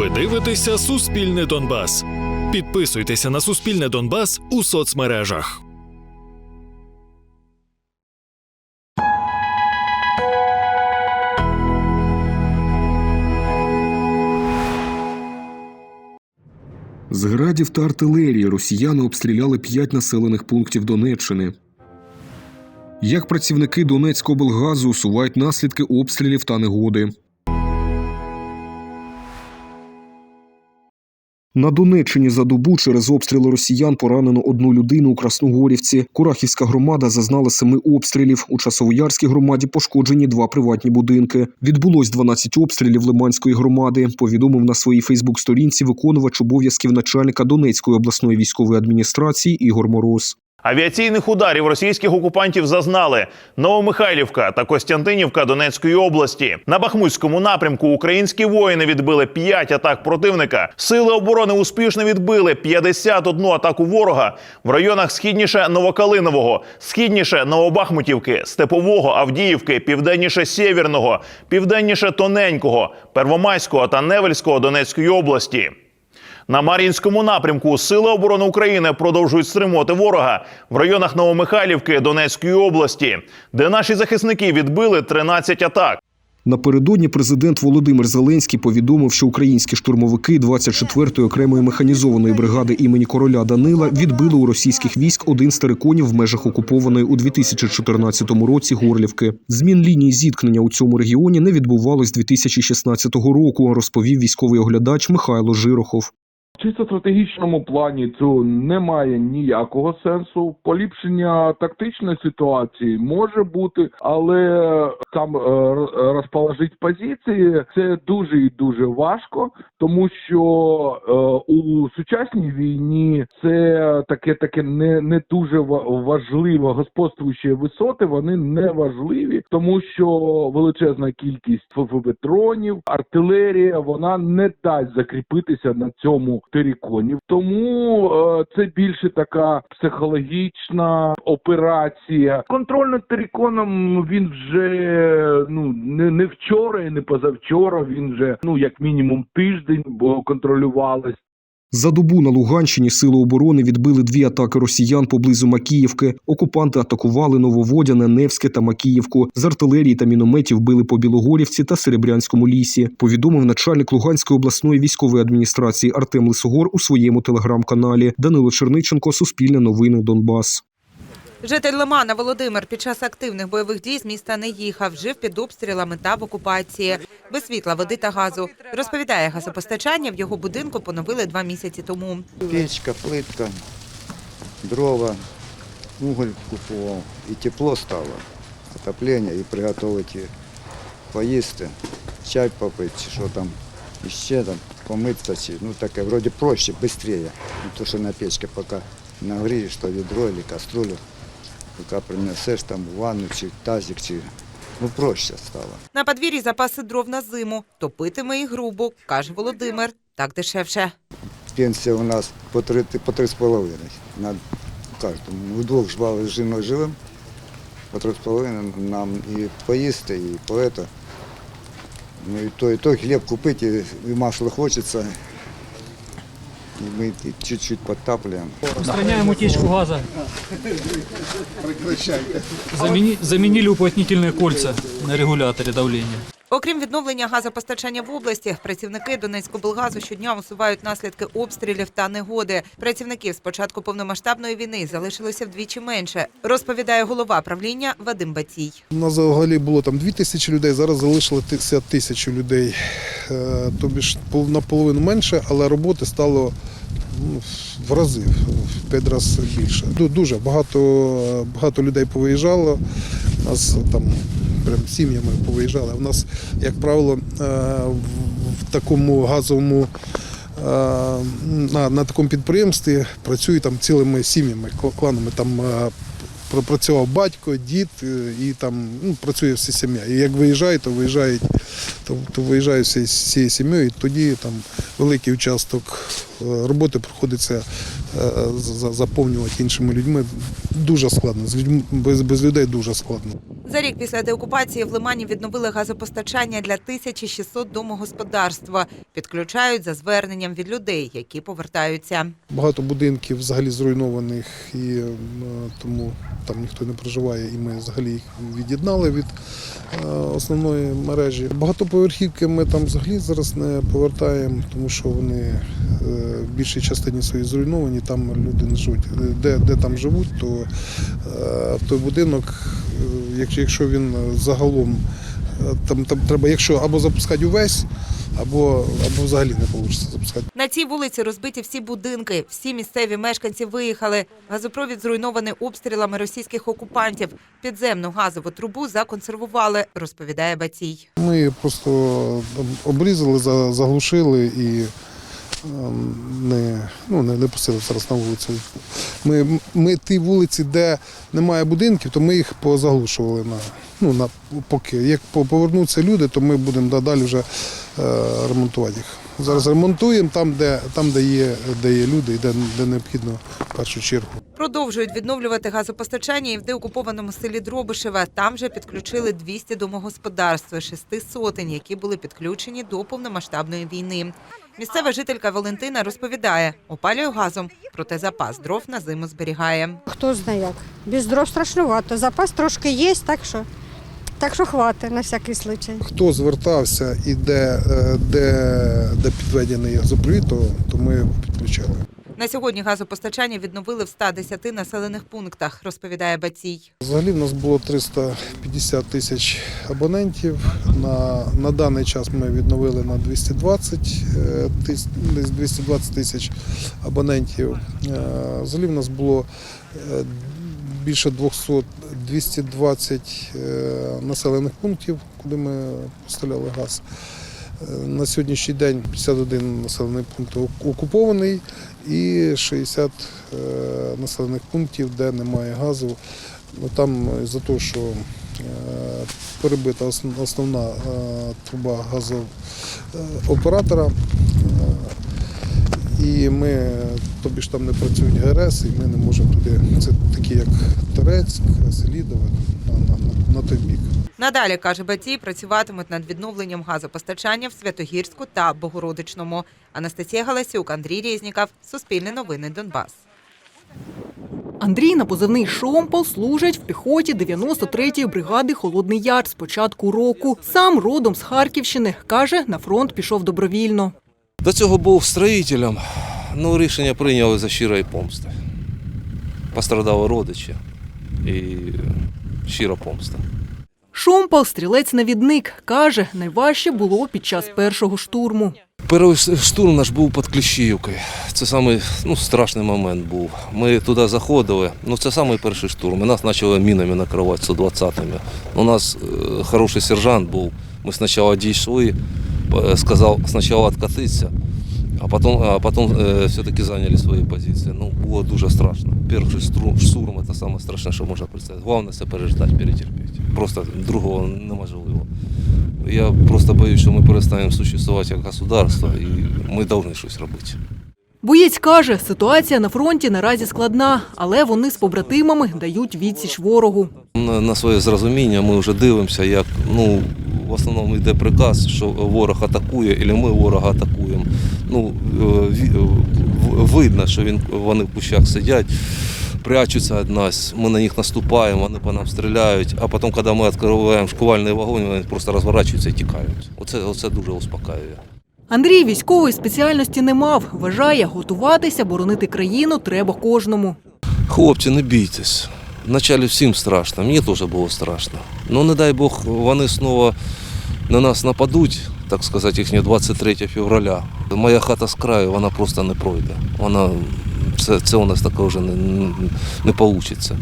Ви дивитеся Суспільне Донбас. Підписуйтеся на Суспільне Донбас у соцмережах. З градів та артилерії росіяни обстріляли п'ять населених пунктів Донеччини. Як працівники Донецькоблгазу усувають наслідки обстрілів та негоди. На Донеччині за добу через обстріли росіян поранено одну людину у Красногорівці. Курахівська громада зазнала семи обстрілів. У Часовоярській громаді пошкоджені два приватні будинки. Відбулось 12 обстрілів Лиманської громади. Повідомив на своїй Фейсбук-сторінці виконувач обов'язків начальника Донецької обласної військової адміністрації Ігор Мороз. Авіаційних ударів російських окупантів зазнали Новомихайлівка та Костянтинівка Донецької області. На Бахмутському напрямку українські воїни відбили 5 атак противника. Сили оборони успішно відбили 51 атаку ворога в районах східніше Новокалинового, східніше Новобахмутівки, Степового, Авдіївки, південніше Сєвєрного, південніше Тоненького, Первомайського та Невельського Донецької області. На Мар'їнському напрямку Сили оборони України продовжують стримувати ворога в районах Новомихайлівки Донецької області, де наші захисники відбили 13 атак. Напередодні президент Володимир Зеленський повідомив, що українські штурмовики 24-ї окремої механізованої бригади імені короля Данила відбили у російських військ один з териконів в межах окупованої у 2014 році Горлівки. Змін лінії зіткнення у цьому регіоні не відбувалось з 2016 року, розповів військовий оглядач Михайло Жирохов. Чисто стратегічному плані цього немає ніякого сенсу. Поліпшення тактичної ситуації може бути, але там е, р- розположити позиції це дуже і дуже важко, тому що е, у сучасній війні це таке таке не, не дуже ва- важливо. Господствуючі висоти вони не важливі, тому що величезна кількість ФФБ-дронів, артилерія вона не дасть закріпитися на цьому териконі. Тому е, це більше така психологічна операція. Контроль над теріконом він вже ну не, не вчора і не позавчора. Він вже ну як мінімум тиждень бо. За добу на Луганщині сили оборони відбили дві атаки росіян поблизу Макіївки. Окупанти атакували Нововодяне, Невське та Макіївку. З артилерії та мінометів били по Білогорівці та Серебрянському лісі. Повідомив начальник Луганської обласної військової адміністрації Артем Лисогор у своєму телеграм-каналі. Данило Черниченко, Суспільне новини Донбас. Житель Лимана Володимир під час активних бойових дій з міста не їхав, жив під обстрілами та в окупації, без світла, води та газу. Розповідає, газопостачання в його будинку поновили два місяці тому. Печка, плитка, дрова, уголь купував. І тепло стало, отоплення, і приготувати поїсти, чай попити, що там, і ще там, помитися, чи, ну таке, вроде проще, швидше. Не то, що на печці, поки нагрієш то відро або каструлю, поки принесеш там в ванну, чи тазик, чи, ну проще стало. На подвір'ї запаси дров на зиму. Топитиме і грубо, каже Володимир. Так дешевше. Пенсія у нас по три, по три з половиною на кожному. Ми вдвох жвали з жіною живемо, по три з половиною нам і поїсти, і по. Ну і то, і то хліб купити, і масло хочеться. І мы чуть-чуть подтапливаем. Устраняем утечку газа. Замени- заменили уплотнительные кольца на регуляторе давления. Окрім відновлення газопостачання в області, працівники Донецькоблгазу щодня усувають наслідки обстрілів та негоди. Працівників з початку повномасштабної війни залишилося вдвічі менше, розповідає голова правління Вадим Батій. У нас взагалі було там 2 тисячі людей, зараз залишилося тисячу людей. Е, Тобі ж пол- наполовину менше, але роботи стало в рази, в п'ять разів більше. Ду- Дуже багато, багато людей повиїжджало. У нас там прям сім'ями повиїжджали. У нас, як правило, е, в- такому газовому е, на, на такому підприємстві працюють там цілими сім'ями, кла- кланами. Там е, пропрацював батько, дід е, і там ну, працює вся сім'я. І як виїжджає, то виїжджають, то, то виїжджають всі- всією сім'єю, і тоді там великий участок е, роботи приходиться е, за- заповнювати іншими людьми. Дуже складно. З людьми без, без людей дуже складно. За рік після деокупації в Лимані відновили газопостачання для 1600 домогосподарств. Підключають за зверненням від людей, які повертаються. Багато будинків взагалі зруйнованих, і е, тому там ніхто не проживає, і ми взагалі їх від'єднали від е, основної мережі. Багатоповерхівки ми там взагалі зараз не повертаємо, тому що вони е, в більшій частині своїй зруйновані, там люди не живуть. Де, де там живуть, то е, той будинок, е, якщо, якщо він загалом е, там, там треба, якщо або запускати увесь, або, або взагалі не вийде запускати. На цій вулиці розбиті всі будинки. Всі місцеві мешканці виїхали. Газопровід зруйнований обстрілами російських окупантів. Підземну газову трубу законсервували, розповідає Батій. Ми просто обрізали, за- заглушили і не, ну, не, не пустили зараз на вулицю. Ми, ми ті вулиці, де немає будинків, то ми їх позаглушували на, ну, на, поки. Як по- повернуться люди, то ми будемо далі вже е, ремонтувати їх. Зараз ремонтуємо там, де, там, де, є, де є люди і де, де необхідно в першу чергу. Продовжують відновлювати газопостачання і в деокупованому селі Дробишева. Там же підключили 200 домогосподарств, шести сотень, які були підключені до повномасштабної війни. Місцева жителька Валентина розповідає, опалює газом, проте запас дров на зиму зберігає. Хто знає як. Без дров страшнувато. Запас трошки є, так що, так що хватить на всякий случай. Хто звертався і де, е, де, де підведений газопровід, то, то ми підключали. На сьогодні газопостачання відновили в 110 населених пунктах, розповідає Бацій. Взагалі в нас було 350 тисяч абонентів. На, на даний час ми відновили на 220 е, тис, десь 220 тисяч абонентів. Е, Взагалі в нас було е, більше 200, 220 е, населених пунктів, куди ми поставляли газ. Е, На сьогоднішній день 51 населений пункт окупований і 60 е, населених пунктів, де немає газу. Ну, там за те, що е, перебита основна е, труба газооператора. І ми, тобі ж там не працюють ГРС, і ми не можемо туди. Це такі як Торецьк, Селідове, на, на, на той бік. Надалі, каже Батій, працюватимуть над відновленням газопостачання в Святогірську та Богородичному. Анастасія Галасюк, Андрій Рєзніков, Суспільне новини Донбас. Андрій на позивний Шомпол служить в піхоті 93-ї бригади Холодний Яр з початку року. Сам родом з Харківщини. Каже, на фронт пішов добровільно. До цього був строїтелем. Ну, рішення прийняли за щирої помсти. Пострадали родичі і щира помста. Шомпол – стрілець-навідник. Каже, найважче було під час першого штурму. Перший штурм наш був під Кліщіївкою. Це самий ну, страшний момент був. Ми туди заходили. Ну, це самий перший штурм. І нас почали мінами накривати 120-ми. У нас е, хороший сержант був. Ми спочатку дійшли, е, сказав спочатку відкатитися, а потім, а потом э, все-таки зайняли свої позиції. Ну, було дуже страшно. Перший штурм, штурм це найстрашніше, що можна представити. Головне це переждати, перетерпіти. Просто другого неможливо. Я просто боюсь, що ми перестанемо существувати як государство, і ми повинні щось робити. Боєць каже, ситуація на фронті наразі складна, але вони з побратимами дають відсіч ворогу. На, своє зрозуміння ми вже дивимося, як ну, в основному йде приказ, що ворог атакує, або ми ворога атакуємо. Ну, е, е, видно, що він, вони в кущах сидять, прячуться від нас, ми на них наступаємо, вони по нам стріляють, а потім, коли ми відкриваємо шквальний вогонь, вони просто розворачуються і тікають. Оце, оце дуже успокаює. Андрій військової спеціальності не мав. Вважає, готуватися, боронити країну треба кожному. Хлопці, не бійтесь. Вначалі всім страшно, мені теж було страшно. Ну, не дай Бог, вони знову на нас нападуть, так сказати, їхнє 23 февраля. Моя хата з краю, вона просто не пройде. Вона, це, це у нас таке вже не, не вийде.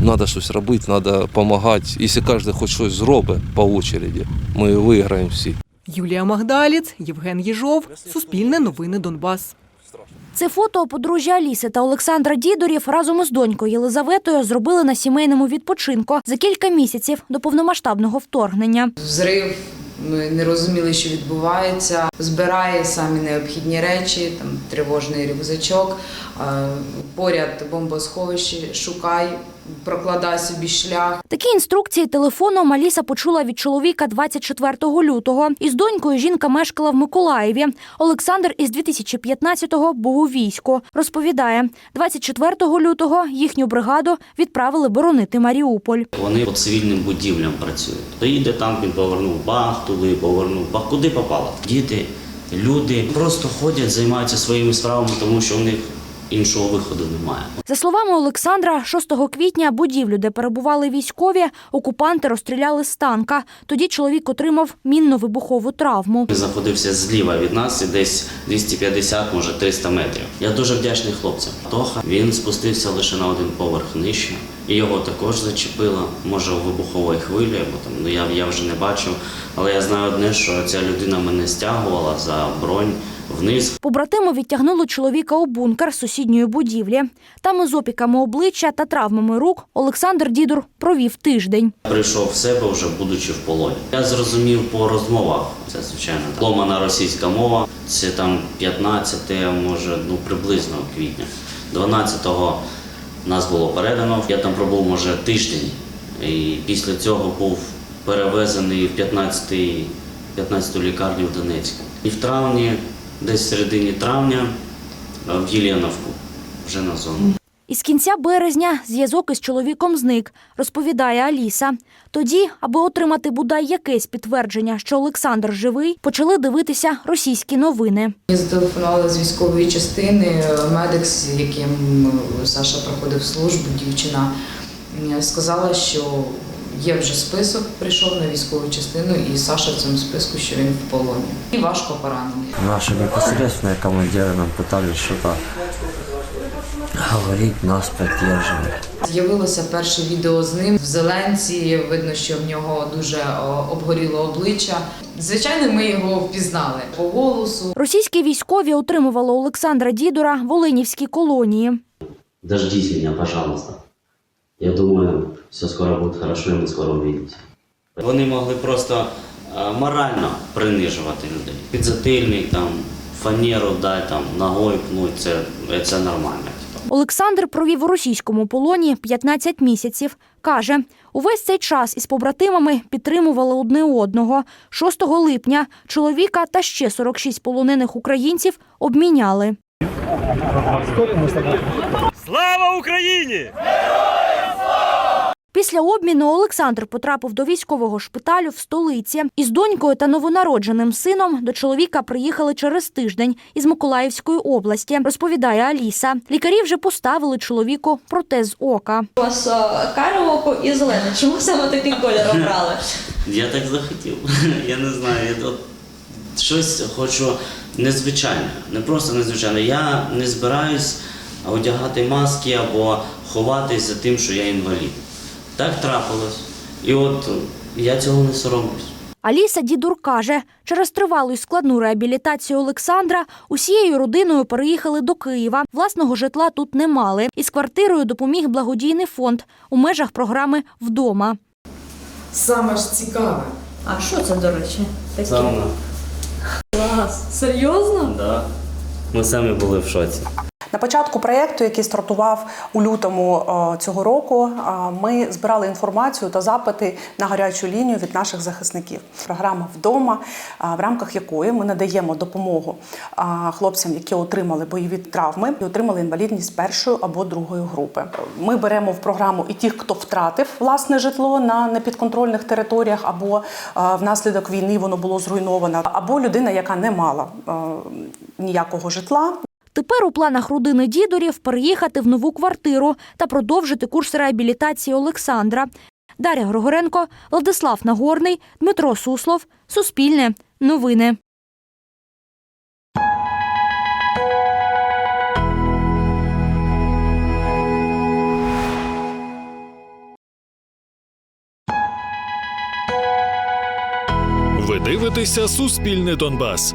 Треба щось робити, треба допомагати. Якщо кожен хоч щось зробить по очереді, ми виграємо всі. Юлія Магдаліць, Євген Єжов, Суспільне новини Донбас. Це фото подружжя Аліси та Олександра Дідорів разом із донькою Єлизаветою зробили на сімейному відпочинку за кілька місяців до повномасштабного вторгнення. Взрив, ми не розуміли, що відбувається. Збирає самі необхідні речі, там тривожний рюкзачок. поряд бомбосховище, шукай, прокладай собі шлях. Такі інструкції телефоном Аліса почула від чоловіка 24 лютого. Із донькою жінка мешкала в Миколаєві. Олександр із 2015-го був у війську. Розповідає, 24 лютого їхню бригаду відправили боронити Маріуполь. Вони по цивільним будівлям працюють. То їде танк, він повернув бах, туди повернув бах. Куди попало? Діти, люди просто ходять, займаються своїми справами, тому що у них іншого виходу немає. За словами Олександра, 6 квітня будівлю, де перебували військові, окупанти розстріляли з танка. Тоді чоловік отримав мінно-вибухову травму. Він знаходився зліва від нас, і десь 250, може 300 метрів. Я дуже вдячний хлопцям. Тоха він спустився лише на один поверх нижче, і його також зачепило, може вибуховою хвилею, бо там ну я, я вже не бачив. Але я знаю одне, що ця людина мене стягувала за бронь вниз. Побратими відтягнули чоловіка у бункер сусідньої будівлі. Там із опіками обличчя та травмами рук Олександр Дідур провів тиждень. Прийшов в себе вже будучи в полоні. Я зрозумів по розмовах. Це звичайно ломана російська мова. Це там 15, може, ну приблизно квітня. 12-го нас було передано. Я там пробув може тиждень, і після цього був перевезений в 15-й 15-ту лікарню в Донецьку. І в травні, десь в середині травня, в Єленовку, вже на зону. Із кінця березня зв'язок із чоловіком зник, розповідає Аліса. Тоді, аби отримати бодай якесь підтвердження, що Олександр живий, почали дивитися російські новини. Мені зателефонували з військової частини медик, з яким Саша проходив службу, дівчина е, сказала, що є вже список, прийшов на військову частину, і Саша в цьому списку, що він в полоні. І важко поранений. Наши непосредственные командиры нам пытались что-то говорить, нас поддерживать. З'явилося перше відео з ним в зеленці. Видно, що в нього дуже о, обгоріло обличчя. Звичайно, ми його впізнали по голосу. Російські військові отримували Олександра Дідура в Оленівській колонії. Дождись меня, пожалуйста. Я думаю, все скоро будет хорошо, и мы скоро увидимся. Вони могли просто е, морально принижувати людей. Підзатильник, там, фанеру дай, там, ногою пнуть, це, це нормально. типу. Олександр провів у російському полоні 15 місяців. Каже, увесь цей час із побратимами підтримували одне одного. 6 липня чоловіка та ще 46 полонених українців обміняли. Слава Україні! Після обміну Олександр потрапив до військового шпиталю в столиці. Із донькою та новонародженим сином до чоловіка приїхали через тиждень із Миколаївської області, розповідає Аліса. Лікарі вже поставили чоловіку протез ока. У вас каре око і зелене. Чому саме такий колір обрали? Я так захотів. Я не знаю. Я щось хочу незвичайне, не просто незвичайне. Я не збираюсь одягати маски або ховатись за тим, що я інвалід. Так трапилось. І от я цього не соромлюсь. Аліса Дідур каже, через тривалу і складну реабілітацію Олександра усією родиною переїхали до Києва. Власного житла тут не мали. Із квартирою допоміг благодійний фонд у межах програми Вдома. Саме ж цікаве. А що це, до речі? Таке? Сауна. Клас. Серйозно? Да. Ми самі були в шоці. На початку проєкту, який стартував у лютому е, цього року, е, ми збирали інформацію та запити на гарячу лінію від наших захисників. Програма вдома, е, в рамках якої ми надаємо допомогу хлопцям, які отримали бойові травми і отримали інвалідність першої або другої групи. Ми беремо в програму і тих, хто втратив власне житло на непідконтрольних територіях, або внаслідок війни воно було зруйновано, або людина, яка не мала ніякого житла. Тепер у планах родини Дідорів переїхати в нову квартиру та продовжити курс реабілітації Олександра. Дар'я Григоренко, Владислав Нагорний, Дмитро Суслов. Суспільне. Новини. Ви дивитеся Суспільне Донбас.